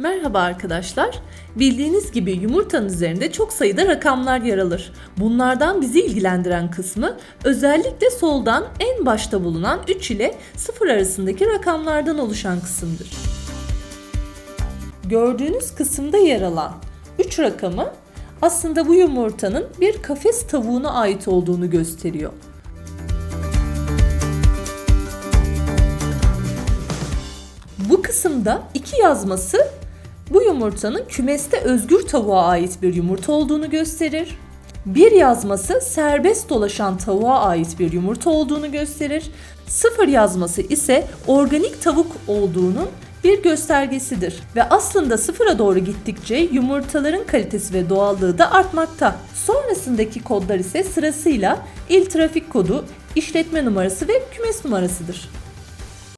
Merhaba arkadaşlar. Bildiğiniz gibi yumurtanın üzerinde çok sayıda rakamlar yer alır. Bunlardan bizi ilgilendiren kısmı özellikle soldan en başta bulunan 3 ile 0 arasındaki rakamlardan oluşan kısımdır. Gördüğünüz kısımda yer alan 3 rakamı aslında bu yumurtanın bir kafes tavuğuna ait olduğunu gösteriyor. Bu kısımda iki yazması bu yumurtanın kümeste özgür tavuğa ait bir yumurta olduğunu gösterir. Bir yazması serbest dolaşan tavuğa ait bir yumurta olduğunu gösterir. Sıfır yazması ise organik tavuk olduğunun bir göstergesidir. Ve aslında sıfıra doğru gittikçe yumurtaların kalitesi ve doğallığı da artmakta. Sonrasındaki kodlar ise sırasıyla il trafik kodu, işletme numarası ve kümes numarasıdır.